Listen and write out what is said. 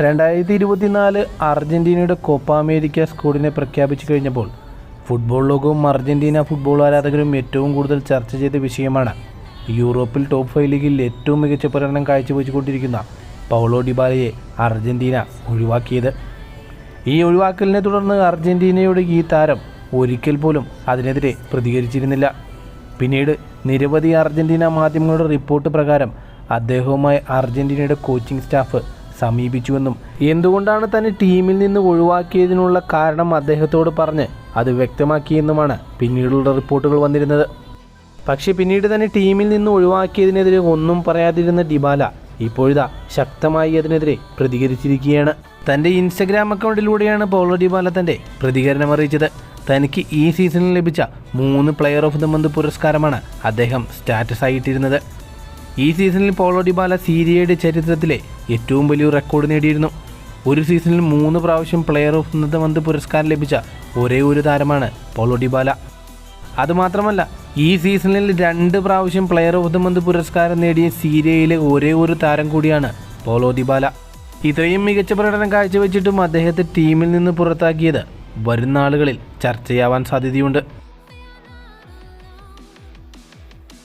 രണ്ടായിരത്തി ഇരുപത്തിനാല് അർജന്റീനയുടെ കോപ്പ അമേരിക്ക സ്ക്വാഡിനെ പ്രഖ്യാപിച്ചു കഴിഞ്ഞപ്പോൾ ഫുട്ബോൾ ലോകവും അർജന്റീന ഫുട്ബോൾ ആരാധകരും ഏറ്റവും കൂടുതൽ ചർച്ച ചെയ്ത വിഷയമാണ്. യൂറോപ്പിൽ ടോപ്പ് ഫൈവ് ലീഗിൽ ഏറ്റവും മികച്ച പ്രകടനം കാഴ്ചവെച്ചുകൊണ്ടിരിക്കുന്ന പൗളോ ഡിബാലയെ അർജന്റീന ഒഴിവാക്കിയത്. ഈ ഒഴിവാക്കലിനെ തുടർന്ന് അർജന്റീനയുടെ ഈ താരം ഒരിക്കൽ പോലും അതിനെതിരെ പ്രതികരിച്ചിരുന്നില്ല. പിന്നീട് നിരവധി അർജന്റീന മാധ്യമങ്ങളുടെ റിപ്പോർട്ട് പ്രകാരം അദ്ദേഹവുമായി അർജന്റീനയുടെ കോച്ചിംഗ് സ്റ്റാഫ് സമീപിച്ചുവെന്നും. എന്തുകൊണ്ടാണ് തന്നെ ടീമിൽ നിന്ന് ഒഴിവാക്കിയതിനുള്ള കാരണം അദ്ദേഹത്തോട് പറഞ്ഞ് അത് വ്യക്തമാക്കിയെന്നുമാണ് പിന്നീടുള്ള റിപ്പോർട്ടുകൾ വന്നിരുന്നത്. പക്ഷേ പിന്നീട് തന്നെ ടീമിൽ നിന്ന് ഒഴിവാക്കിയതിനെതിരെ ഒന്നും പറയാതിരുന്ന ഡിബാല ഇപ്പോഴിതാ ശക്തമായി അതിനെതിരെ പ്രതികരിച്ചിരിക്കുകയാണ്. തന്റെ ഇൻസ്റ്റഗ്രാം അക്കൗണ്ടിലൂടെയാണ് പൗളോ ഡിബാല തന്റെ പ്രതികരണം അറിയിച്ചത്. തനിക്ക് ഈ സീസണിൽ ലഭിച്ച മൂന്ന് പ്ലെയർ ഓഫ് ദ മന്ത് പുരസ്കാരമാണ് അദ്ദേഹം സ്റ്റാറ്റസ് ആയിട്ടിരുന്നത് ഈ സീസണിൽ പോളോ ഡിബാല സീരിയയുടെ ചരിത്രത്തിലെ ഏറ്റവും വലിയ റെക്കോർഡ് നേടിയിരുന്നു. ഒരു സീസണിൽ മൂന്ന് പ്രാവശ്യം പ്ലെയർ ഓഫ് ദ മന്ത് പുരസ്കാരം ലഭിച്ച ഒരേ ഒരു താരമാണ് പോളോ ഡിബാല. അതുമാത്രമല്ല ഈ സീസണിൽ രണ്ട് പ്രാവശ്യം പ്ലെയർ ഓഫ് ദ മന്ത് പുരസ്കാരം നേടിയ സീരിയയിലെ ഒരേ ഒരു താരം കൂടിയാണ് പോളോ ദിബാല ഇത്രയും മികച്ച പ്രകടനം കാഴ്ചവെച്ചിട്ടും അദ്ദേഹത്തെ ടീമിൽ നിന്ന് പുറത്താക്കിയത് വരും നാളുകളിൽ ചർച്ചയാവാൻ സാധ്യതയുണ്ട്.